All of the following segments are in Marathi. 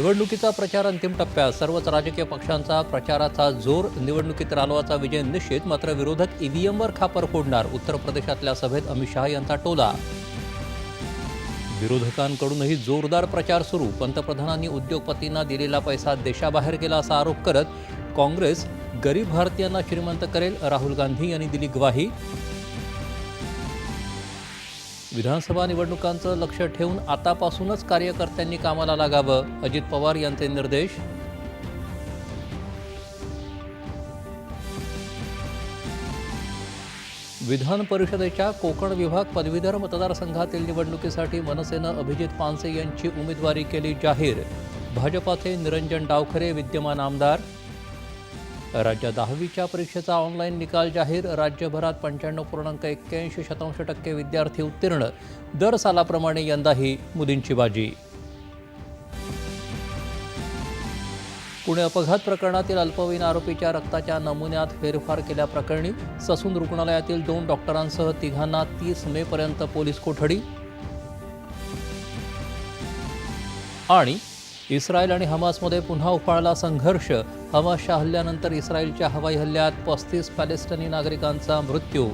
निवडणुकीचा प्रचार अंतिम टप्प्यात. सर्वच राजकीय पक्षांचा प्रचाराचा जोर निवडणुकीत रालोआचा विजय निश्चित मात्र विरोधक ईव्हीएमवर खापर फोडणार उत्तर प्रदेशातल्या सभेत अमित शहा यांचा टोला. विरोधकांकडूनही जोरदार प्रचार सुरू पंतप्रधानांनी उद्योगपतींना दिलेला पैसा देशाबाहेर गेला असा आरोप करत काँग्रेस गरीब भारतीयांना श्रीमंत करेल. राहुल गांधी यांनी दिली ग्वाही. विधानसभा निवडणुकांचं लक्ष ठेवून आतापासूनच कार्यकर्त्यांनी कामाला लागावं. अजित पवार यांचे निर्देश. विधान परिषदेच्या कोकण विभाग पदवीधर मतदारसंघातील निवडणुकीसाठी मनसेनं अभिजित पानसे यांची उमेदवारी केली जाहीर. भाजपाचे निरंजन डावखरे विद्यमान आमदार. राज्य दहावीच्या परीक्षेचा ऑनलाईन निकाल जाहीर. राज्यभरात पंच्याण्णव पूर्णांक एक्क्याऐंशी शतांश टक्के विद्यार्थी उत्तीर्ण. दर सालाप्रमाणे यंदाही मुलींची बाजी. पुणे अपघात प्रकरणातील अल्पवयीन आरोपीच्या रक्ताच्या नमुन्यात फेरफार केल्याप्रकरणी ससून रुग्णालयातील दोन डॉक्टरांसह तिघांना तीस मेपर्यंत पोलीस कोठडी. आणि इस्रायल आणि हमासमध्ये पुन्हा उफाळला संघर्ष. हमासच्या हल्ल्यानंतर इस्रायलच्या हवाई हल्ल्यात पस्तीस पॅलेस्टिनी नागरिकांचा मृत्यू.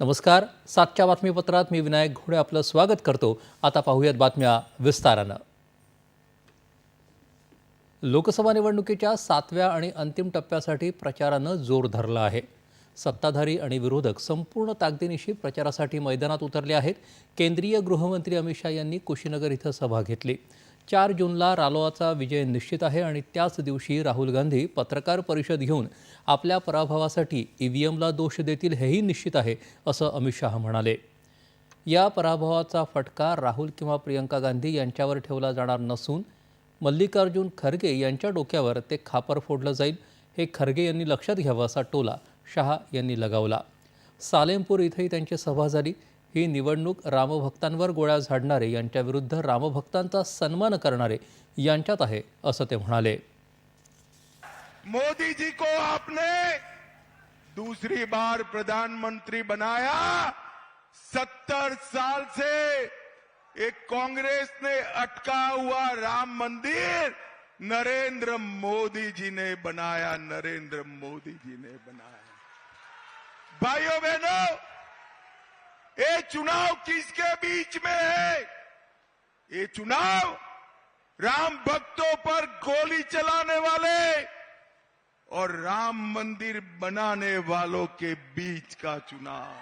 नमस्कार. सातच्या बातमीपत्रात मी विनायक घोडे आपलं स्वागत करतो. आता पाहूयात बातम्या विस्तारानं. लोकसभा निवडणुकीच्या सातव्या आणि अंतिम टप्प्यासाठी प्रचारानं जोर धरला आहे. सत्ताधारी आणि विरोधक संपूर्ण ताकदीनिशी प्रचारासाठी मैदानात उतरले आहेत. केंद्रीय गृहमंत्री अमित शहा यांनी कुशीनगर इथं सभा घेतली. चार जूनला रालोआचा विजय निश्चित आहे आणि त्याच दिवशी राहुल गांधी पत्रकार परिषद घेऊन आपल्या पराभवासाठी ईव्हीएमला दोष देतील हेही निश्चित आहे असं अमित शहा म्हणाले. या पराभवाचा फटका राहुल किंवा प्रियंका गांधी यांच्यावर ठेवला जाणार नसून मल्लिकार्जुन खरगे यांच्या डोक्यावर ते खापर फोडलं जाईल हे खरगे यांनी लक्षात घ्यावं असा टोला शहा यांनी लगावला. सालेमपूर इथंही त्यांची सभा झाली. ही निवडणूक रामभक्तांवर गोळ्या झाडणारे यांच्याविरुद्ध रामभक्तांचा सन्मान करणारे यांच्यात आहे असं ते म्हणाले. मोदी जी को आपने दूसरी बार प्रधानमंत्री बनाया. सत्तर साल से एक कांग्रेस ने अटका हुआ राम मंदिर नरेंद्र मोदी जी ने बनाया नरेंद्र मोदी जी ने बनाया। भाइयों बहनों ये चुनाव किसके बीच में है? ये चुनाव राम भक्तों पर गोली चलाने वाले और राम मंदिर बनाने वालों के बीच का चुनाव।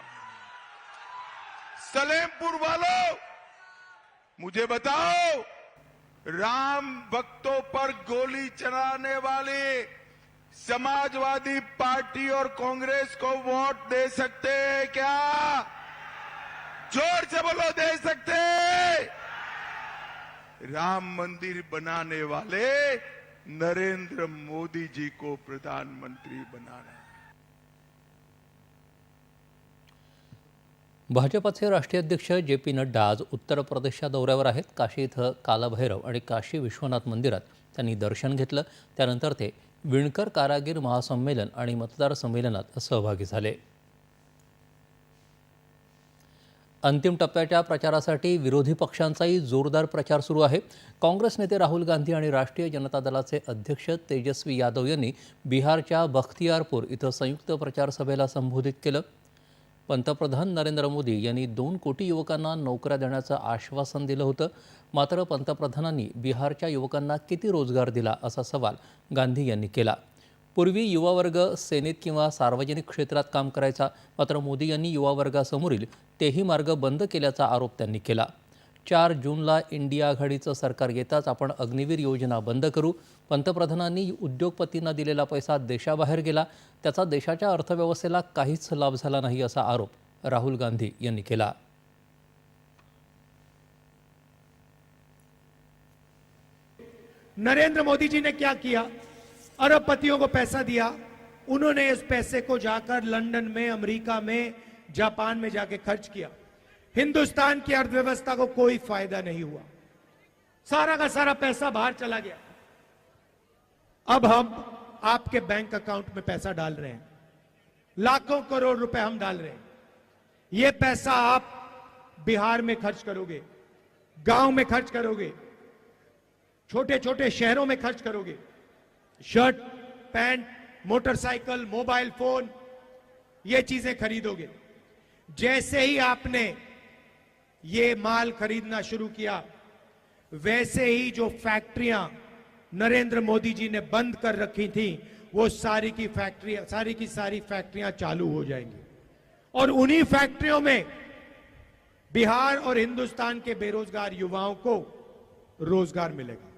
सलेमपुर वालों, मुझे बताओ, राम भक्तों पर गोली चलाने वाले समाजवादी पार्टी और कांग्रेस को वोट दे सकते हैं क्या? जोर से बोलो दे सकते राम मंदिर बनाने वाले नरेंद्र मोदी जी को प्रधानमंत्री बनाना भाजपाचे राष्ट्रीय अध्यक्ष जे पी नड्डा आज उत्तर प्रदेशच्या दौऱ्यावर आहेत. काशी इथं कालभैरव आणि काशी विश्वनाथ मंदिरात त्यांनी दर्शन घेतलं. त्यानंतर ते विणकर कारागीर महासंमेलन आणि मतदार संमेलनात सहभागी झाले. अंतिम टप्प्याच्या प्रचारासाठी विरोधी पक्षांचाही जोरदार प्रचार सुरू आहे. काँग्रेस नेते राहुल गांधी आणि राष्ट्रीय जनता दलाचे अध्यक्ष तेजस्वी यादव यांनी बिहारच्या बख्तियारपूर इथं संयुक्त प्रचार सभेला संबोधित केलं. पंतप्रधान नरेंद्र मोदी यांनी दोन कोटी युवकांना नोकऱ्या देण्याचं आश्वासन दिलं होतं. मात्र पंतप्रधानांनी बिहारच्या युवकांना किती रोजगार दिला असा सवाल गांधी यांनी केला. पूर्वी युवा वर्ग सेनेत किंवा सार्वजनिक क्षेत्रात काम करायचा मात्र मोदी यांनी युवा वर्गासमोरील तेही मार्ग बंद केल्याचा आरोप त्यांनी केला. चार जूनला इंडिया आघाडीचं सरकार येताच आपण अग्निवीर योजना बंद करू. पंतप्रधानांनी उद्योगपतींना दिलेला पैसा देशाबाहेर गेला. त्याचा देशाच्या अर्थव्यवस्थेला काहीच लाभ झाला नाही असा आरोप राहुल गांधी यांनी केला. नरेंद्र मोदी जी ने क्या किया? अरबपतियों को पैसा दिया। उन्होंने इस पैसे को जाकर लंदन में, अमेरिका में, जापान में जाके खर्च किया। हिंदुस्तान की अर्थव्यवस्था को कोई फ़ायदा नहीं हुआ। सारा का सारा पैसा बाहर चला गया। अब हम आपके बैंक अकाउंट में पैसा डाल रहे हैं। लाखों करोड़ रुपए हम डाल रहे हैं। यह पैसा आप बिहार में खर्च करोगे, गाँव में खर्च करोगे छोटे छोटे शहरों में खर्च करोगे। Shirt, pant, motorcycle, mobile phone, ये चीज़ें खरीदोगे। जैसे ही आपने ये माल खरीदना शुरू किया, वैसे ही जो फैक्ट्रियाँ नरेंद्र मोदी जी ने बंद कर रखी थी, वो सारी की फैक्ट्री सारी की सारी फैक्ट्रियाँ चालू हो जाएँगी। और उन्हीं फैक्ट्रियों में बिहार और हिंदुस्तान के बेरोजगार युवाओं को रोज़गार मिलेगा।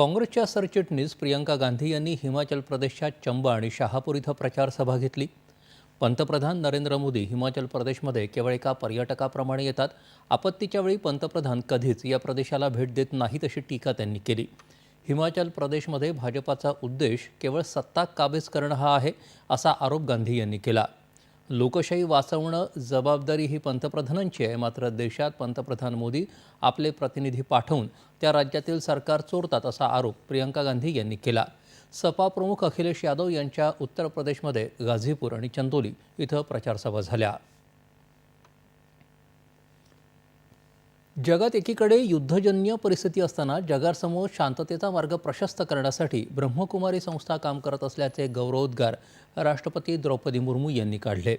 काँग्रेसच्या सरचिटणीस प्रियंका गांधी यांनी हिमाचल प्रदेशच्या चंबा आणि शहापूर इथं प्रचार सभा घेतली. पंतप्रधान नरेंद्र मोदी हिमाचल प्रदेशमध्ये केवळ एका पर्यटकाप्रमाणे येतात. आपत्तीच्या वेळी पंतप्रधान कधीच या प्रदेशाला भेट देत नाहीत अशी टीका त्यांनी केली. हिमाचल प्रदेशमध्ये भाजपाचा उद्देश केवळ सत्ता काबीज करणं हा आहे असा आरोप गांधी यांनी केला. लोकशाही वाचवणं जबाबदारी ही पंतप्रधानांची आहे. मात्र देशात पंतप्रधान मोदी आपले प्रतिनिधी पाठवून त्या राज्यातील सरकार चोरतात असा आरोप प्रियंका गांधी यांनी केला. सपा प्रमुख अखिलेश यादव यांच्या उत्तर प्रदेशमध्ये गाझीपूर आणि चंदोली इथं प्रचारसभा झाल्या. जगात एकीकडे युद्धजन्य परिस्थिती असताना जगासमोर शांततेचा मार्ग प्रशस्त करण्यासाठी ब्रह्मकुमारी संस्था काम करत असल्याचे गौरवोद्गार राष्ट्रपती द्रौपदी मुर्मू यांनी काढले.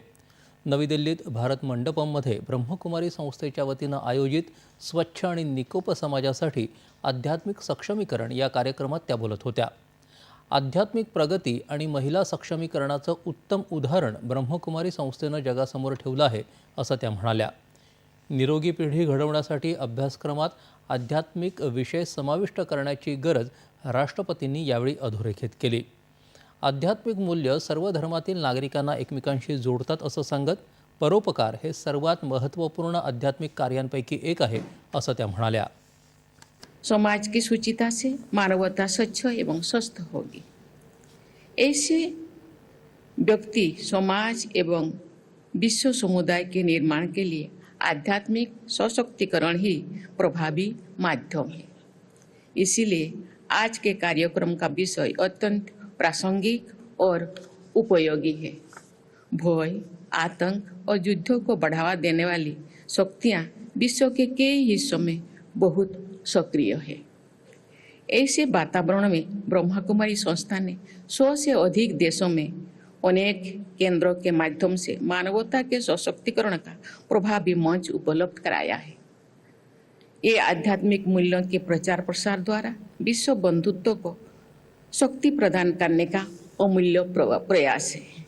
नवी दिल्लीत भारत मंडपममध्ये ब्रह्मकुमारी संस्थेच्या वतीनं आयोजित स्वच्छ आणि निकोप समाजासाठी आध्यात्मिक सक्षमीकरण या कार्यक्रमात त्या बोलत होत्या. आध्यात्मिक प्रगती आणि महिला सक्षमीकरणाचं उत्तम उदाहरण ब्रह्मकुमारी संस्थेनं जगासमोर ठेवलं आहे असं त्या म्हणाल्या. निरोगी पिढी घडवण्यासाठी अभ्यासक्रमात आध्यात्मिक विषय समाविष्ट करण्याची गरज राष्ट्रपतींनी यावेळी अधोरेखित केली. आध्यात्मिक मूल्य सर्व धर्मातील नागरिकांना एकमेकांशी जोडतात असं सांगत परोपकार हे सर्वात महत्त्वपूर्ण आध्यात्मिक कार्यांपैकी एक आहे असं त्या म्हणाल्या. समाज की सुचिता से मानवता स्वच्छ एवं स्वस्थ होगी. ऐसे व्यक्ति समाज एवं विश्व समुदाय के निर्माण के लिए आध्यात्मिक सशक्तिकरण ही प्रभावी माध्यम है। इसीलिए आज के कार्यक्रम का विषय अत्यंत प्रासंगिक और उपयोगी है। भय, आतंक और युद्धों को बढ़ावा देने वाली शक्तियाँ विश्व के कई हिस्सों में बहुत सक्रिय है। ऐसे वातावरण में ब्रह्मा कुमारी संस्था ने सौ से अधिक देशों में अनेक केंद्रों के माध्यम से मानवता के सशक्तिकरण का प्रभावी मंच उपलब्ध कराया है। ये आध्यात्मिक मूल्यों के प्रचार प्रसार द्वारा विश्व बंधुत्व को शक्ति प्रदान करने का अमूल्य प्रयास है।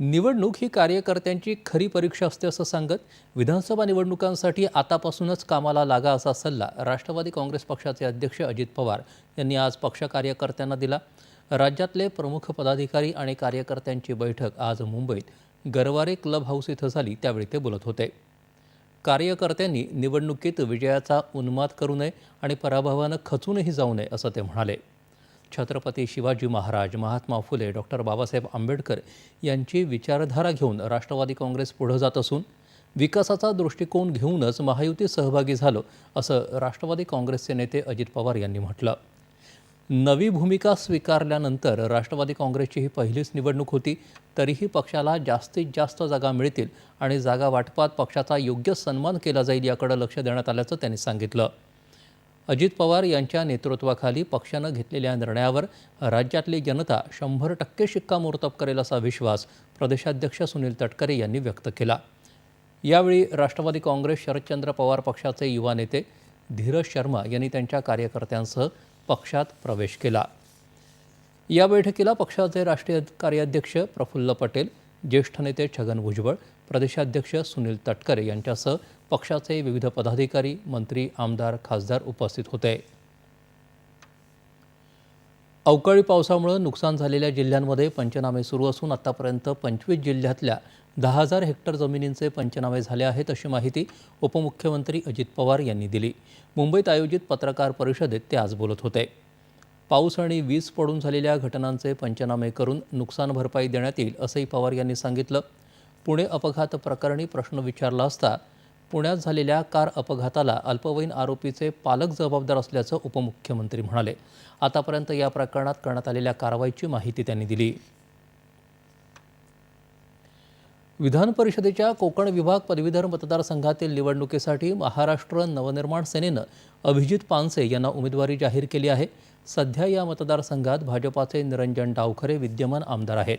निवडणूक ही कार्यकर्त्यांची खरी परीक्षा असते असं सांगत विधानसभा निवडणुकांसाठी आतापासूनच कामाला लागा असा सल्ला राष्ट्रवादी काँग्रेस पक्षाचे अध्यक्ष अजित पवार यांनी आज पक्ष कार्यकर्त्यांना दिला. राज्यातले प्रमुख पदाधिकारी आणि कार्यकर्त्यांची बैठक आज मुंबईत गरवारे क्लब हाऊस इथं झाली त्यावेळी ते बोलत होते. कार्यकर्त्यांनी निवडणुकीत विजयाचा उन्माद करू नये आणि पराभवानं खचूनही जाऊ नये असं ते म्हणाले. छत्रपती शिवाजी महाराज महात्मा फुले डॉक्टर बाबासाहेब आंबेडकर यांची विचारधारा घेऊन राष्ट्रवादी काँग्रेस पुढं जात असून विकासाचा दृष्टिकोन घेऊनच महायुतीत सहभागी झालो असं राष्ट्रवादी काँग्रेसचे नेते अजित पवार यांनी म्हटलं. नवी भूमिका स्वीकारल्यानंतर राष्ट्रवादी काँग्रेसची ही पहिलीच निवडणूक होती तरीही पक्षाला जास्तीत जास्त जागा मिळतील आणि जागा वाटपात पक्षाचा योग्य सन्मान केला जाईल याकडे लक्ष देण्यात आल्याचं त्यांनी सांगितलं. अजित पवार यांच्या नेतृत्वाखाली पक्षानं घेतलेल्या निर्णयावर राज्यातली जनता शंभर टक्के शिक्कामोर्तब करेल असा विश्वास प्रदेशाध्यक्ष सुनील तटकरे यांनी व्यक्त केला. यावेळी राष्ट्रवादी काँग्रेस शरदचंद्र पवार पक्षाचे युवा नेते धीरज शर्मा यांनी त्यांच्या कार्यकर्त्यांसह पक्षात प्रवेश केला. या बैठकीला पक्षाचे राष्ट्रीय कार्याध्यक्ष प्रफुल्ल पटेल ज्येष्ठ नेते छगन भुजबळ प्रदेशाध्यक्ष सुनील तटकरे यांच्यासह पक्षाचे विविध पदाधिकारी मंत्री आमदार खासदार उपस्थित होते. अवकाळी पावसामुळे नुकसान झालेल्या जिल्ह्यांमध्ये पंचनामे सुरू असून आतापर्यंत पंचवीस जिल्ह्यातल्या दहा हजार हेक्टर जमिनींचे पंचनामे झाले आहेत अशी माहिती उपमुख्यमंत्री अजित पवार यांनी दिली. मुंबईत आयोजित पत्रकार परिषदेत ते आज बोलत होते. पाऊस आणि वीज पडून झालेल्या घटनांचे पंचनामे करून नुकसान भरपाई देण्यात येईल असंही पवार यांनी सांगितलं. पुणे अपघात प्रकरणी प्रश्न विचारला असता पुण्यात झालेल्या कार अपघाताला अल्पवयीन आरोपीचे पालक जबाबदार असल्याचं उपमुख्यमंत्री म्हणाले. आतापर्यंत या प्रकरणात करण्यात आलेल्या कारवाईची माहिती त्यांनी दिली. विधान परिषदेच्या कोकण विभाग पदवीधर मतदारसंघातील निवडणुकीसाठी महाराष्ट्र नवनिर्माण सेनेनं अभिजित पानसे यांना उमेदवारी जाहीर केली आहे. सध्या या मतदारसंघात भाजपाचे निरंजन डावखरे विद्यमान आमदार आहेत.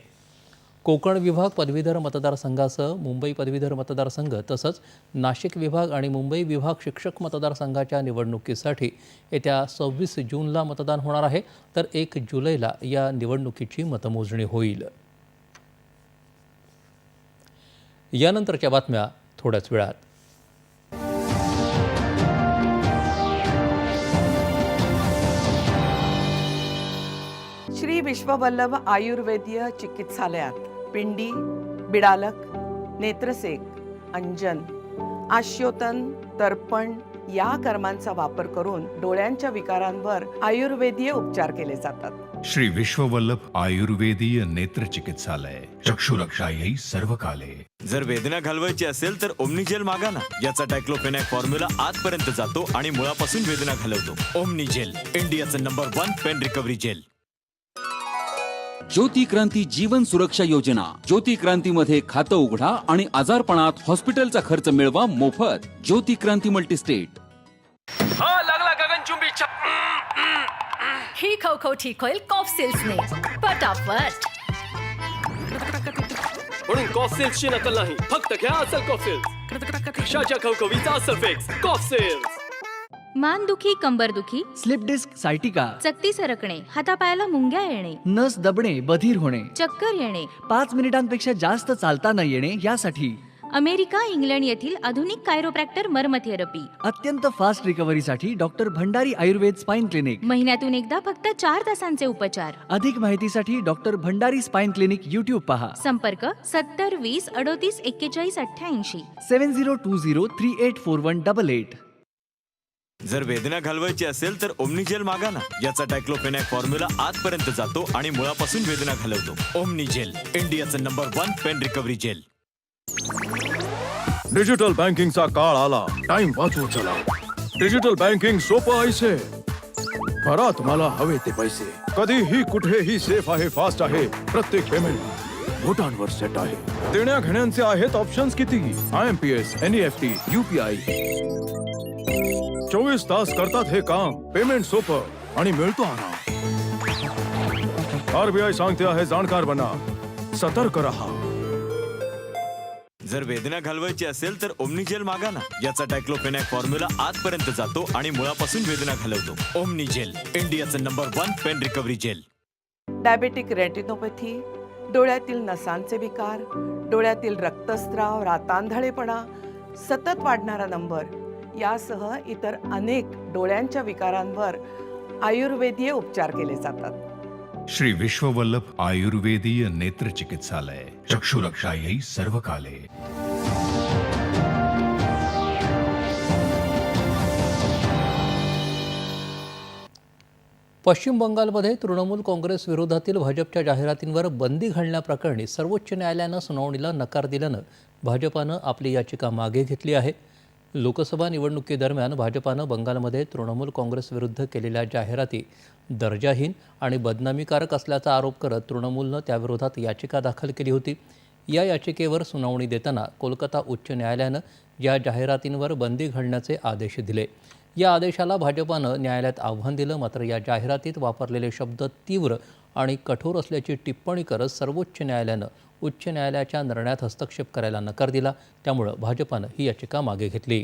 कोकण विभाग पदवीधर मतदारसंघासह मुंबई पदवीधर मतदारसंघ तसंच नाशिक विभाग आणि मुंबई विभाग शिक्षक मतदारसंघाच्या निवडणुकीसाठी येत्या सव्वीस जूनला मतदान होणार आहे. तर एक जुलैला या निवडणुकीची मतमोजणी होईल. यानंतरच्या बातम्या थोड्याच वेळात. श्री विश्ववल्लभ आयुर्वेदीय चिकित्सालयात. पिंडी बिडालक नेत्रसेक अंजन आश्योतन तर्पण या कर्मांचा वापर करून डोळ्यांच्या विकारांवर आयुर्वेदीय उपचार केले जातात. श्री विश्ववल्लभ आयुर्वेदीय नेत्र चिकित्सालय चक्षुरक्षा येई सर्व काले जर वेदना घालवायची असेल तर ओमनीजेल मागा ना. याचा डायक्लोफेनॅक फॉर्म्युला आतपर्यंत जातो आणि मुळापासून वेदना घालवतो. ओमनीजेल इंडियाचं number one pain recovery gel. Jyoti Kranti Jeevan Suraksha Yojana. Jyoti क्रांतीमध्ये खातं उघडा आणि आजारपणात हॉस्पिटलचा खर्च मिळवा मोफत. ज्योती क्रांती मल्टीस्टेट. हा लागला गगनचुंबी. ही खवखव ठीक होईल कॉफ सिल्सने पटापट. म्हणून कॉफ सेल्सची नकल नाही. फक्त घ्या असल कॉफ सेल्स कशाच्या खवखवीचा असल फिक्स कॉफ सेल्स मानदुखी कंबरदुखी स्लिप डिस्क सायटिका चकती सरकणे हातापायाला मुंग्या येणे नस दबणे बधीर होणे. चक्कर येणे. पाच मिनिटांपेक्षा जास्त चालता न येणे यासाठी. अमेरिका इंग्लंड येथील आधुनिक कायरोप्रॅक्टर मर्मथेरपी. अत्यंत fast रिकव्हरीसाठी doctor Bhandari Ayurved spine clinic महिन्यातून एकदा फक्त चार तासांचे उपचार. अधिक माहितीसाठी doctor Bhandari spine clinic YouTube पहा. संपर्क सत्तर वीस अडोतीस एक्केचाळीस अठ्ठ्याऐंशी. Seven zero two zero three eight four one double eight जर वेदना घालवायची असेल तर ओमनिजेल मागा ना. याचा डायक्लोफेनॅक फॉर्म्युला आतपर्यंत जातो आणि मुळापासून वेदना घालवतो. ओमनिजेल इंडियाचं number one pain recovery gel. Digital बँकिंगचा काळ आला. टाइम वाचू चला. डिजिटल बँकिंग सोपं ऐसे भरा तुम्हाला हवे ते पैसे. कधीही कुठेही सेफ आहे फास्ट आहे. प्रत्येक पेमेंट बोटांवर सेट आहे. देण्या घेण्यांचे आहेत ऑप्शन्स किती? I M P S N E F T UPI तास करतात हे काम. पेमेंट सोपं आणि मिळतो आराम. आरबीआय सांगते आहे जाणकार बना. सतर्क रहा. जर वेदना घालवायची असेल तर ओमनीजेल मागा ना. याचा डायक्लोफेनॅक फॉर्म्युला आतपर्यंत जातो आणि मुळापासून वेदना घालवतो. ओमनीजेल इंडियाचं number one pain recovery gel diabetic retinopathy डोळ्यातील नसांचे विकार डोळ्यातील रक्तस्राव रातांधळेपणा सतत वाढणारा नंबर यासह इतर अनेक डोळ्यांच्या विकारांवर आयुर्वेदीय उपचार केले जातात. श्री विश्ववल्लभ आयुर्वेदीय नेत्र चिकित्सालय चक्षुरक्षा येई सर्व काले पश्चिम बंगालमध्ये तृणमूल काँग्रेस विरोधातील भाजपच्या जाहिरातींवर बंदी घालण्याप्रकरणी सर्वोच्च न्यायालयानं सुनावणीला नकार दिल्यानं भाजपानं आपली याचिका मागे घेतली आहे. लोकसभा निवडणुकीदरम्यान भाजपानं बंगालमध्ये तृणमूल काँग्रेस विरुद्ध केलेल्या जाहिराती दर्जाहीन आणि बदनामीकारक असल्याचा आरोप करत तृणमूलनं त्याविरोधात याचिका दाखल केली होती. या याचिकेवर सुनावणी देताना कोलकाता उच्च न्यायालयानं या जाहिरातींवर बंदी घालण्याचे आदेश दिले. या आदेशाला भाजपानं न्यायालयात आव्हान दिलं मात्र या जाहिरातीत वापरलेले शब्द तीव्र आणि कठोर असल्याची टिप्पणी करत सर्वोच्च न्यायालयानं उच्च न्यायालयाच्या निर्णयात हस्तक्षेप करायला नकार दिला. त्यामुळं भाजपानं ही याचिका मागे घेतली.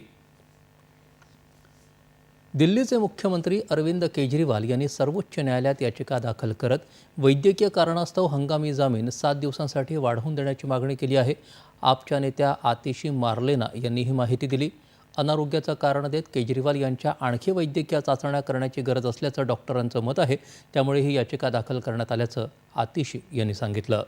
दिल्लीचे मुख्यमंत्री अरविंद केजरीवाल यांनी सर्वोच्च न्यायालयात याचिका दाखल करत वैद्यकीय कारणास्तव हंगामी जामीन सात दिवसांसाठी वाढवून देण्याची मागणी केली आहे. आपच्या नेत्या आतिशी मार्लेना यांनी ही माहिती दिली. अनारोग्याचं कारण देत केजरीवाल यांच्या आणखी वैद्यकीय चाचण्या करण्याची गरज असल्याचं डॉक्टरांचं मत आहे. त्यामुळे ही याचिका दाखल करण्यात आल्याचं आतिशी यांनी सांगितलं.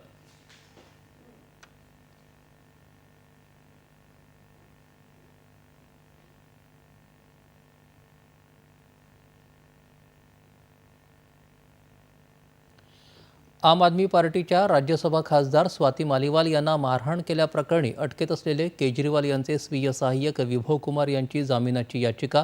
आम आदमी पार्टीच्या राज्यसभा खासदार स्वाती मालिवाल यांना मारहाण केल्याप्रकरणी अटकेत असलेले केजरीवाल यांचे स्वीय सहाय्यक विभव कुमार यांची जामिनाची याचिका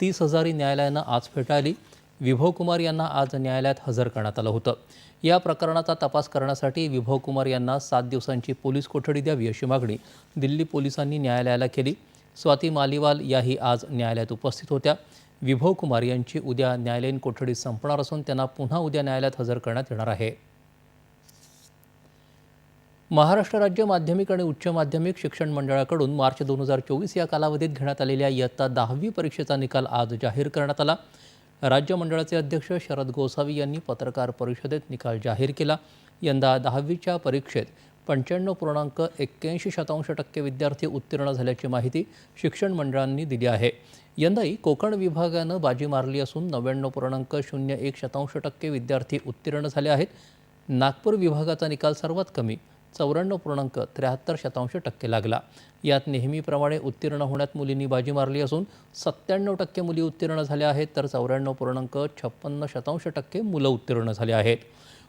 तीस हजारी न्यायालयानं आज फेटाळली. विभव कुमार यांना आज न्यायालयात हजर करण्यात आलं होतं. या प्रकरणाचा तपास करण्यासाठी विभव कुमार यांना सात दिवसांची पोलीस कोठडी द्यावी अशी मागणी दिल्ली पोलिसांनी न्यायालयाला केली. स्वाती मालिवाल याही आज न्यायालयात उपस्थित होत्या. विभव कुमार यांची उद्या न्यायालयीन कोठडी संपणार असून त्यांना पुन्हा उद्या न्यायालयात हजर करण्यात येणार आहे. महाराष्ट्र राज्य माध्यमिक आणि उच्च माध्यमिक शिक्षण मंडळाकडून मार्च दोन हजार चोवीस या कालावधीत घेण्यात आलेल्या इयत्ता दहावी परीक्षेचा निकाल आज जाहीर करण्यात आला. राज्य मंडळाचे अध्यक्ष शरद गोसावी यांनी पत्रकार परिषदेत निकाल जाहीर केला. यंदा दहावीच्या परीक्षेत पंच्याण्णव पूर्णांक एक्क्याऐंशी शतांश टक्के विद्यार्थी उत्तीर्ण झाल्याची माहिती शिक्षण मंडळांनी दिली आहे. यंदाही कोकण विभागानं बाजी मारली असून नव्याण्णव पूर्णांक शून्य एक शतांश टक्के विद्यार्थी उत्तीर्ण झाले आहेत. नागपूर विभागाचा निकाल सर्वात कमी चौऱ्याण्णव पूर्णांक त्र्याहत्तर शतांश टक्के लागला. यात नेहमीप्रमाणे उत्तीर्ण होण्यात मुलींनी बाजी मारली असून सत्त्याण्णव टक्के मुली उत्तीर्ण झाल्या आहेत तर चौऱ्याण्णव पूर्णांक छप्पन्न शतांश टक्के मुलं उत्तीर्ण झाले आहेत.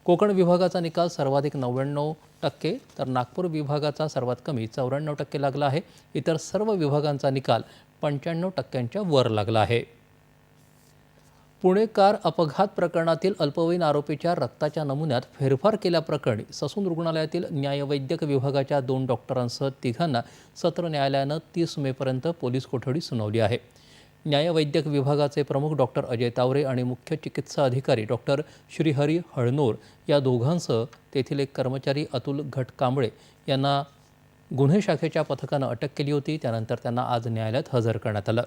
कोकण विभागाचा निकाल सर्वाधिक नव्याण्णव टक्के तर नागपूर विभागाचा सर्वात कमी चौऱ्याण्णव टक्के लागला आहे. इतर सर्व विभागांचा निकाल पंच्याण्णव टक्क्यांच्या वर लागला आहे. पुणे कार अपघात प्रकरणातील अल्पवयीन आरोपीच्या रक्ताच्या नमुन्यात फेरफार केल्याप्रकरणी ससून रुग्णालयातील न्यायवैद्यक विभागाच्या दोन डॉक्टरांसह तिघांना सत्र न्यायालयानं तीस मेपर्यंत पोलीस कोठडी सुनावली आहे. न्यायवैद्यक विभागाचे प्रमुख डॉक्टर अजय तावरे आणि मुख्य चिकित्सा अधिकारी डॉक्टर श्रीहरी हळनोर या दोघांसह तेथील एक कर्मचारी अतुल घटकांबळे यांना गुन्हे शाखेच्या पथकानं अटक केली होती. त्यानंतर त्यांना आज न्यायालयात हजर करण्यात आलं.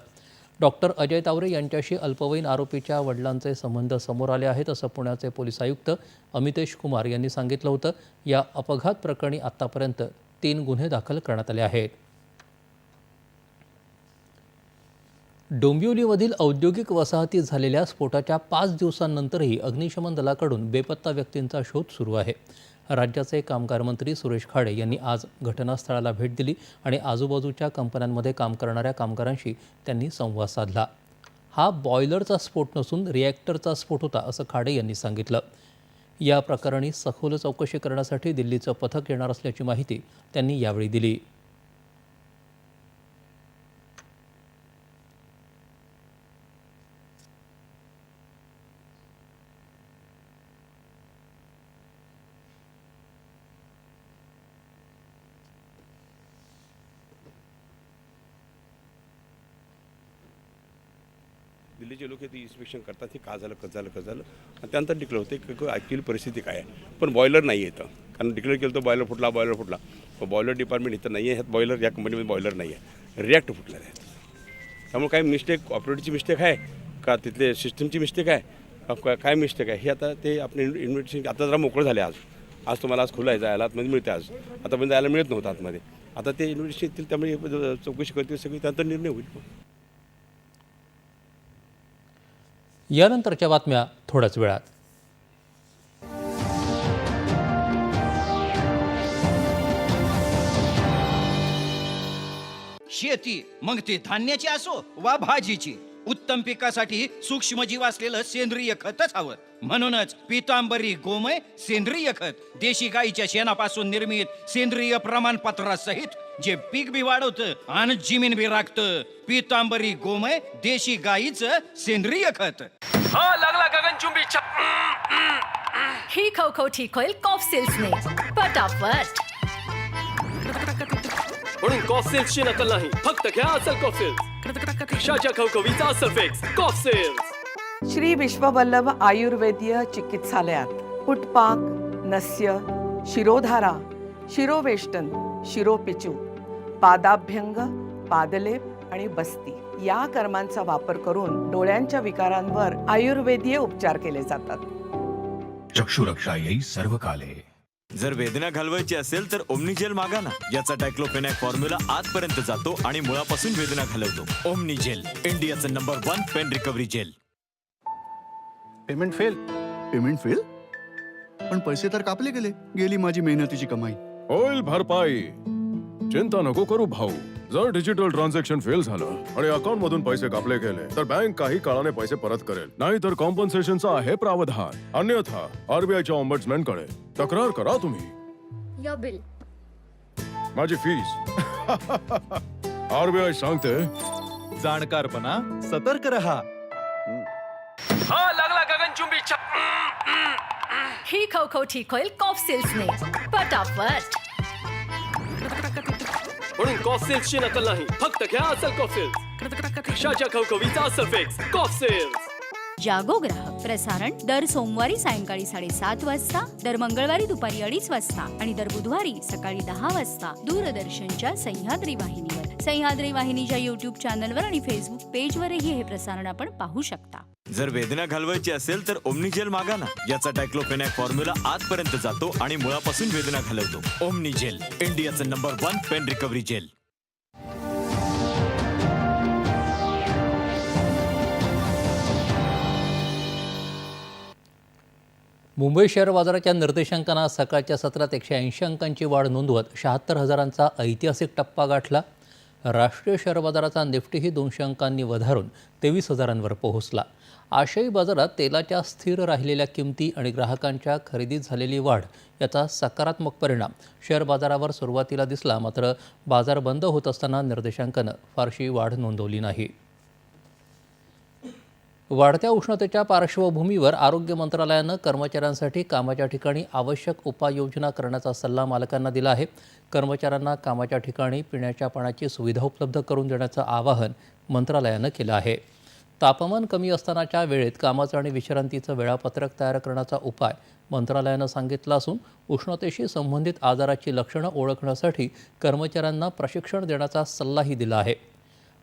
डॉक्टर अजय तावरे यांच्याशी अल्पवयीन आरोपीच्या वडिलांचे संबंध समोर आले आहेत असं पुण्याचे पोलीस आयुक्त अमितेश कुमार यांनी सांगितलं होतं. या अपघात प्रकरणी आत्तापर्यंत तीन गुन्हे दाखल करण्यात आले आहेत. डोंबिवलीमधील औद्योगिक वसाहतीत झालेल्या स्फोटाच्या पाच दिवसांनंतरही अग्निशमन दलाकडून बेपत्ता व्यक्तींचा शोध सुरू आहे. राज्याचे कामगार मंत्री सुरेश खाडे यांनी आज घटनास्थळाला भेट दिली आणि आजूबाजूच्या कंपन्यांमध्ये काम करणाऱ्या कामगारांशी त्यांनी संवाद साधला. हा बॉयलरचा स्फोट नसून रिॲक्टरचा स्फोट होता असं खाडे यांनी सांगितलं. या प्रकरणी सखोल चौकशी करण्यासाठी दिल्लीचं पथक येणार असल्याची माहिती त्यांनी यावेळी दिली दिल्लीचे लोक ते इन्स्पेक्शन करतात हे का झालं कसं झालं कसं झालं? आणि त्यानंतर डिक्लेअर होते की ॲक्च्युली परिस्थिती काय आहे. पण बॉयलर नाही येतं कारण डिक्लेअर केलं तर बॉयलर फुटला बॉयलर फुटला. पण बॉयलर डिपार्टमेंट इथं नाही आहे ह्यात बॉयलर या कंपनीमध्ये बॉयलर नाही आहे रिॲक्ट फुटलेले आहेत त्यामुळे काय मिस्टेक ऑपरेटरची मिस्टेक आहे? का तिथले सिस्टमची मिस्टेक आहे? का काय मिस्टेक आहे? हे आता ते आपले इन्व्हिटेशन आता जरा मोकळं झाले आज. आज तुम्हाला आज खुलं आहे जायला आतमध्ये मिळते आज. आतापर्यंत जायला मिळत नव्हतं आतमध्ये. आता ते इन्व्हिटेशन येतील त्यामुळे चौकशी करतील सगळी त्यानंतर निर्णय होईल. यानंतरच्या बातम्या थोड्याच वेळात. शेती मग ते धान्याची असो वा भाजीची उत्तम पिकासाठी सूक्ष्म जीव असलेलं सेंद्रिय खतच हवं. म्हणूनच पितांबरी गोमय सेंद्रिय खत देशी गाईच्या शेणापासून निर्मित सेंद्रिय प्रमाणपत्रासहित जे पीक बी वाढवतं आणि जमीन बी राखतं. पितांबरी गोमय देशी गाईचं सेंद्रिय खत. हा लागला गगनचुंबी ही खवखव ठीक होईल कॉफ सिल्सने पटापट. म्हणून कॉफ सेल्सची नकल नाही. फक्त घ्या असल कॉफ सेल्स घशाच्या खवखवीचा असल fix cough cells Shri Vishwavallabh आयुर्वेदीय चिकित्सालयात. पुटपाक नस्य शिरोधारा शिरोवेष्टन शिरोपिचू पादाभ्यंग पादलेप आणि बस्ती या कर्मांचा वापर करून डोळ्यांच्या विकारांवर आयुर्वेदीय उपचार केले जातात. चक्षुरक्षा येई सर्व काले जर वेदना घालवायची असेल तर ओमनी जेल मागा ना. याचा डायक्लोफेनॅक फॉर्म्युला आतपर्यंत जातो आणि मुळापासून वेदना घालवतो. ओमनी जेल इंडियाचं number one pain recovery gel. Payment fail payment fail पण पैसे तर कापले गेले. गेली माझी मेहनतीची कमाई. होईल भरपाई. चिंता नको करू भाऊ. जर डिजिटल ट्रान्झॅक्शन फेल झालं आणि अकाउंट मधून पैसे कापले गेले तर बँक काही काळाने पैसे परत करेल. नाही तर कॉम्पन्सेशनचा आहे प्रावधान. अन्यथा आरबीआयच्या ऑम्बड्समॅनकडे तक्रार करा तुम्ही. यो बिल माझी फीस आरबीआय सांगते. जाणकारपणा सतर्क रहा. हा ही खवखव ठीक होईल कॉफ सिल्क्सने पटापट. म्हणून कॉफ सिल्क्सची नकल नाही. फक्त घ्या असेल कॉफ सिल्क घशाच्या खवखवीचा असेल फिक्स कॉफ सिल्क जागो ग्राहक. प्रसारण दर सोमवारी सायंकाळी साडेसात वाजता दर मंगळवारी दुपारी अडीच वाजता आणि दर बुधवारी सकाळी दहा वाजता दूरदर्शनच्या सह्याद्री वाहिनीवर. सह्याद्री वाहिनीच्या युट्यूब चॅनलवर आणि फेसबुक पेजवरही हे प्रसारण आपण पाहू शकता. जर वेदना घालवायची असेल तर ओमनी जेल मागा ना. याचा डायक्लोफेनॅक फॉर्म्युला आजपर्यंत जातो आणि मुळापासून वेदना घालवतो. ओमनी जेल इंडियाचं number one pain recovery gel. Mumbai share बाजाराच्या निर्देशांकांना सकाळच्या सत्रात एकशे ऐंशी अंकांची वाढ नोंदवत शहात्तर हजारांचा ऐतिहासिक टप्पा गाठला. राष्ट्रीय शेअर बाजाराचा निफ्टीही दोनशे अंकांनी वधारून तेवीस हजारांवर पोहोचला. आशियाई बाजारात तेलाच्या स्थिर राहिलेल्या किमती आणि ग्राहकांच्या खरेदीत झालेली वाढ याचा सकारात्मक परिणाम शेअर बाजारावर सुरुवातीला दिसला मात्र बाजार बंद होत असताना निर्देशांकानं फारशी वाढ नोंदवली नाही. वाढत्या उष्णतेच्या पार्श्वभूमीवर आरोग्य मंत्रालयानं कर्मचाऱ्यांसाठी कामाच्या ठिकाणी आवश्यक उपाययोजना करण्याचा सल्ला मालकांना दिला आहे. कर्मचाऱ्यांना कामाच्या ठिकाणी पिण्याच्या पाण्याची सुविधा उपलब्ध करून देण्याचं आवाहन मंत्रालयानं केलं आहे. तापमान कमी असतानाच्या वेळेत कामाचं आणि विश्रांतीचं वेळापत्रक तयार करण्याचा उपाय मंत्रालयानं सांगितला असून उष्णतेशी संबंधित आजाराची लक्षणं ओळखण्यासाठी कर्मचाऱ्यांना प्रशिक्षण देण्याचा सल्लाही दिला आहे.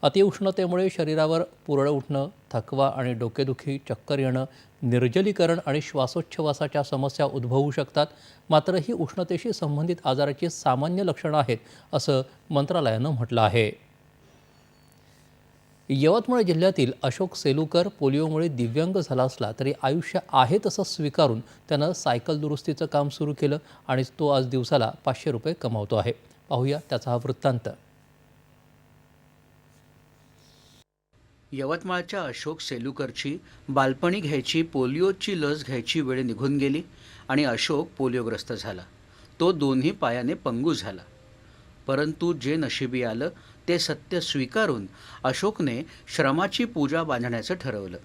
अतिउष्णतेमुळे शरीरावर पुरळ उठणं थकवा आणि डोकेदुखी चक्कर येणं निर्जलीकरण आणि श्वासोच्छवासाच्या समस्या उद्भवू शकतात. मात्र ही उष्णतेशी संबंधित आजाराची सामान्य लक्षणं आहेत असं मंत्रालयानं म्हटलं आहे. यवतमाळ जिल्ह्यातील अशोक सेलुकर पोलिओमुळे दिव्यांग झाला असला तरी आयुष्य आहे तसं स्वीकारून त्यानं सायकल दुरुस्तीचं काम सुरू केलं आणि तो आज दिवसाला पाचशे रुपये कमावतो आहे. पाहूया त्याचा हा वृत्तांत. यवतमाळच्या अशोक सेलुकरची बालपणी घ्यायची पोलिओची लस घ्यायची वेळ निघून गेली आणि अशोक पोलिओग्रस्त झाला. तो दोन्ही पायाने पंगू झाला. परंतु जे नशिबी आलं ते सत्य स्वीकारून अशोकने श्रमाची पूजा बांधण्याचं ठरवलं.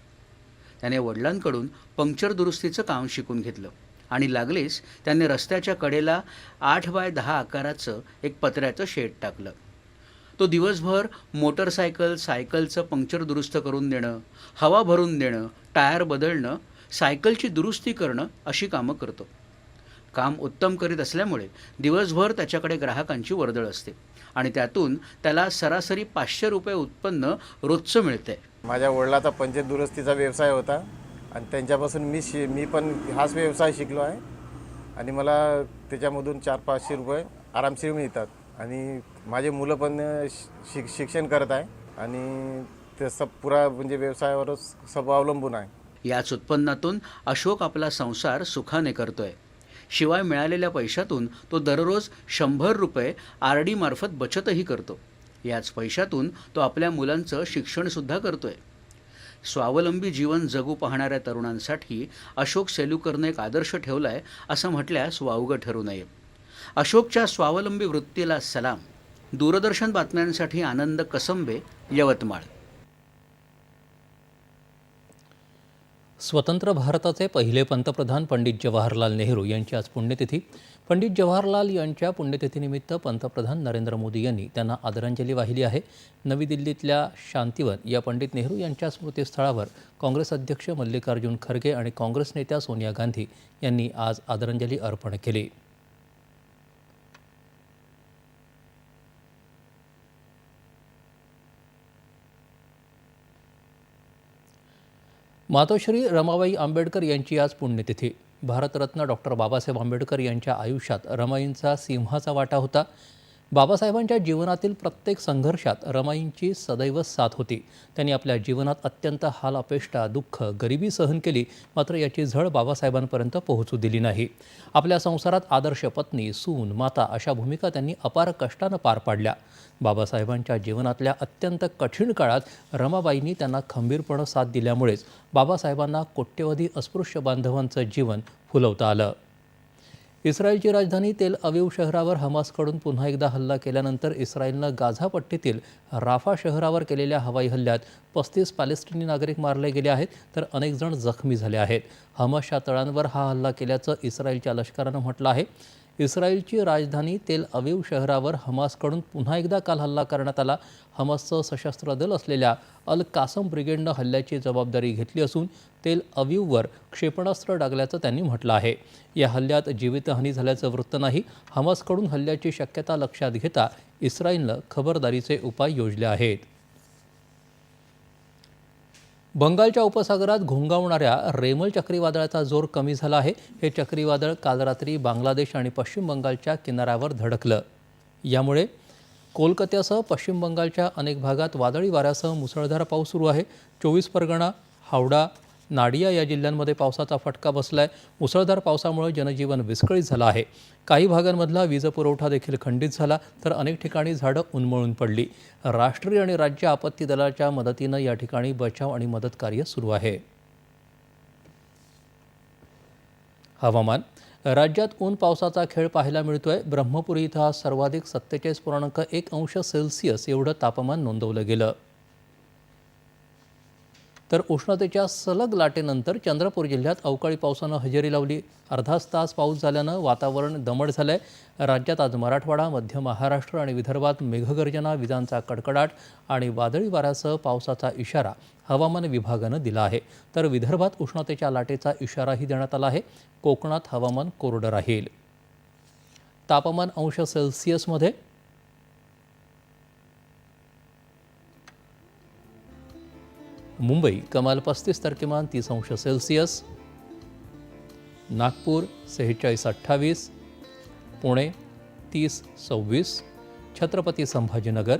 त्याने वडिलांकडून पंक्चर दुरुस्तीचं काम शिकून घेतलं आणि लागलीच त्याने रस्त्याच्या कडेला आठ बाय दहा आकाराचं एक पत्र्याचं शेड टाकलं. तो दिवसभर मोटरसायकल सायकलचं पंक्चर दुरुस्त करून देणं हवा भरून देणं टायर बदलणं सायकलची दुरुस्ती करणं अशी कामं करतो. काम उत्तम करीत असल्यामुळे दिवसभर त्याच्याकडे ग्राहकांची वर्दळ असते. आणि त्यातून त्याला सरासरी पाचशे रुपये उत्पन्न रोजचं मिळते. माझ्या वडिलाचा पंचायत दुरुस्तीचा व्यवसाय होता आणि त्यांच्यापासून मी शि मी पण हाच व्यवसाय शिकलो आहे. आणि मला त्याच्यामधून चार पाचशे रुपये आरामशीर मिळतात. आणि माझे मुलं पण शिक शिक्षण करत आहे. आणि ते सब पुरा म्हणजे व्यवसायावरच सब अवलंबून आहे. याच उत्पन्नातून अशोक आपला संसार सुखाने करतोय. शिवाय मिळालेल्या पैशातून तो दररोज शंभर रुपये आर डीमार्फत बचतही करतो. याच पैशातून तो आपल्या मुलांचं शिक्षणसुद्धा करतोय. स्वावलंबी जीवन जगू पाहणाऱ्या तरुणांसाठी अशोक सेलुकरने एक आदर्श ठेवला आहे असं म्हटल्यास वावगं ठरू नये. अशोकच्या स्वावलंबी वृत्तीला सलाम. दूरदर्शन बातम्यांसाठी आनंद कसंबे यवतमाळ. स्वतंत्र भारताचे पहिले पंतप्रधान पंडित जवाहरलाल नेहरू यांची आज पुण्यतिथी. पंडित जवाहरलाल यांच्या पुण्यतिथीनिमित्त पंतप्रधान नरेंद्र मोदी यांनी त्यांना आदरांजली वाहिली आहे. नवी दिल्लीतल्या शांतीवन या पंडित नेहरू यांच्या स्मृतीस्थळावर काँग्रेस अध्यक्ष मल्लिकार्जुन खरगे आणि काँग्रेस नेत्या सोनिया गांधी यांनी आज आदरांजली अर्पण केली. मातोश्री रमाबाई आंबेडकर यांची आज पुण्यतिथी. भारतरत्न डॉक्टर बाबासाहेब आंबेडकर यांच्या आयुष्यात रमाईंचा सिंहाचा वाटा होता. बाबासाहेबांच्या जीवनातील प्रत्येक संघर्षात रमाईंची सदैव साथ होती. त्यांनी आपल्या जीवनात अत्यंत हाल अपेष्टा दुःख गरिबी सहन केली मात्र याची झळ बाबासाहेबांपर्यंत पोहोचू दिली नाही. आपल्या संसारात आदर्श पत्नी सून माता अशा भूमिका त्यांनी अपार कष्टानं पार पाडल्या. बाबासाहेबांच्या जीवनातल्या अत्यंत कठीण काळात रमाबाईंनी त्यांना खंबीरपणे साथ दिल्यामुळेच बाबासाहेबांना कोट्यवधी अस्पृश्य बांधवांचं जीवन फुलवता आलं. इस्रायलची राजधानी तेल अवीव शहरावर हमासकडून पुन्हा एकदा हल्ला केल्यानंतर इस्रायलनं गाझा पट्टीतील राफा शहरावर केलेल्या हवाई हल्ल्यात पस्तीस पॅलेस्टिनी नागरिक मारले गेले आहेत तर अनेक जण जखमी झाले आहेत. हमासच्या तळांवर हा हल्ला केल्याचं इस्रायलच्या लष्करानं म्हटलं आहे. इस्रायलची राजधानी तेल अविव शहरावर हमासकडून पुन्हा एकदा काल हल्ला करण्यात आला. हमासचं सशस्त्र दल असलेल्या अल कासम ब्रिगेडनं हल्ल्याची जबाबदारी घेतली असून तेल अवीववर क्षेपणास्त्र डागल्याचं त्यांनी म्हटलं आहे. या हल्ल्यात जीवितहानी झाल्याचं वृत्त नाही हमासकडून हल्ल्याची शक्यता लक्षात घेता इस्रायलनं खबरदारीचे उपाय योजले आहेत. बंगालच्या उपसागरात घोंगावणाऱ्या रेमल चक्रीवादळाचा जोर कमी झाला आहे. हे चक्रीवादळ काल रात्री बांगलादेश आणि पश्चिम बंगालच्या किनाऱ्यावर धडकलं. यामुळे कोलकात्यासह पश्चिम बंगालच्या अनेक भागात वादळी वाऱ्यासह मुसळधार पाऊस सुरू आहे. चोवीस परगणा हावडा नाडिया या जिल्ह्यांमध्ये पावसाचा फटका बसला आहे मुसळधार पावसामुळे जनजीवन विस्कळीत झालं आहे. काही भागांमधला वीज पुरवठा देखील खंडित झाला तर अनेक ठिकाणी झाडं उन्मळून पडली. राष्ट्रीय आणि राज्य आपत्ती दलाच्या मदतीनं या ठिकाणी बचाव आणि मदत कार्य सुरू आहे. हवामान. राज्यात ऊन पावसाचा खेळ पाहायला मिळतोय. ब्रह्मपुरी इथं आज सर्वाधिक सत्तेचाळीस पूर्णांक एक अंश सेल्सिअस एवढं तापमान नोंदवलं गेलं. तर उष्णतेच्या सलग लाटेनंतर चंद्रपूर जिल्ह्यात अवकाळी पावसानं हजेरी लावली. अर्धाच तास पाऊस झाल्यानं वातावरण दमट झालं आहे राज्यात आज मराठवाडा मध्य महाराष्ट्र आणि विदर्भात मेघगर्जना विजांचा कडकडाट आणि वादळी वाऱ्यासह पावसाचा इशारा हवामान विभागानं दिला आहे. तर विदर्भात उष्णतेच्या लाटेचा इशाराही देण्यात आला आहे. कोकणात हवामान कोरडं राहील. तापमान अंश सेल्सिअसमध्ये मुंबई, कमाल पस्तीस तर किमान तीस अंश सेल्सिअस नागपूर, सेहेचाळीस अठ्ठावीस. पुणे, तीस सव्वीस. छत्रपती संभाजीनगर,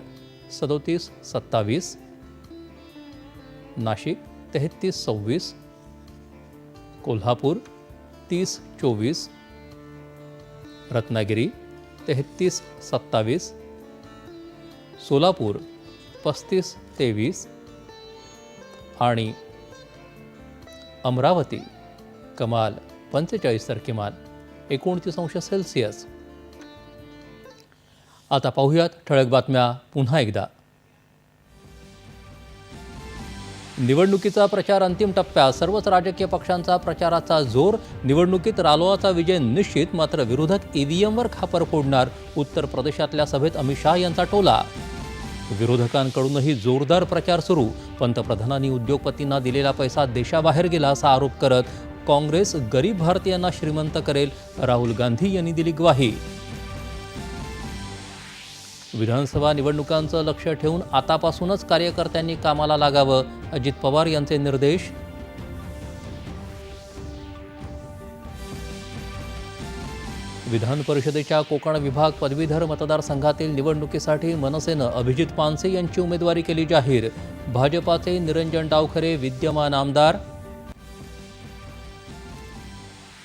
सदोतीस सत्तावीस. नाशिक, तेहतीस सव्वीस. कोल्हापूर, तीस चोवीस. रत्नागिरी, तेहतीस सत्तावीस. सोलापूर, पस्तीस तेवीस. आणि अमरावती कमाल पंचेचाळीस तर किमान एकोणतीस अंश सेल्सिअस. आता पाहूयात ठळक बातम्या पुन्हा एकदा. निवडणुकीचा प्रचार अंतिम टप्प्यात सर्वच राजकीय पक्षांचा प्रचाराचा जोर निवडणुकीत रालोआचा विजय निश्चित मात्र विरोधक ईव्हीएमवर खापर फोडणार उत्तर प्रदेशातल्या सभेत अमित शहा यांचा टोला. विरोधकांकडूनही जोरदार प्रचार सुरू. पंतप्रधानांनी उद्योगपतींना दिलेला पैसा देशाबाहेर गेला असा आरोप करत काँग्रेस गरीब भारतीयांना श्रीमंत करेल राहुल गांधी यांनी दिली ग्वाही. विधानसभा निवडणुकांचं लक्ष ठेवून आतापासूनच कार्यकर्त्यांनी कामाला लागावं अजित पवार यांचे निर्देश विधान परिषदेच्या कोकण विभाग पदवीधर मतदारसंघातील निवडणुकीसाठी मनसेनं अभिजित पानसे यांची उमेदवारी केली जाहीर. भाजपाचे निरंजन डावखरे विद्यमान आमदार.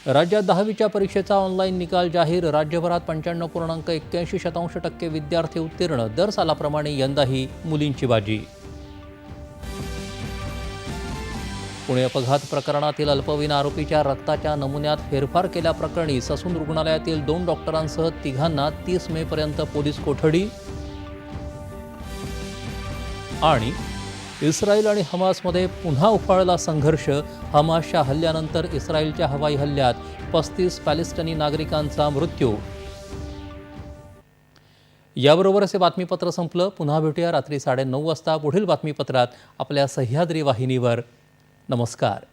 राज्यात दहावीच्या परीक्षेचा ऑनलाईन निकाल जाहीर. राज्यभरात पंच्याण्णव पूर्णांक एक्क्याऐंशी शतांश टक्के विद्यार्थी उत्तीर्ण. दर सालाप्रमाणे यंदाही मुलींची बाजी. पुणे अपघात प्रकरणातील अल्पवयीन आरोपीच्या रक्ताच्या नमुन्यात फेरफार केल्याप्रकरणी ससून रुग्णालयातील दोन डॉक्टरांसह तिघांना तीस मेपर्यंत पोलीस कोठडी आणि इस्रायल आणि हमासमध्ये पुन्हा उफाळला संघर्ष. हमासच्या हल्ल्यानंतर इस्रायलच्या हवाई हल्ल्यात पस्तीस पॅलेस्टिनी नागरिकांचा मृत्यू. याबरोबरच हे बातमीपत्र संपलं. पुन्हा भेटूया रात्री साडेनऊ वाजता. पुढील बातमीपत्रात आपल्या सह्याद्री वाहिनीवर. नमस्कार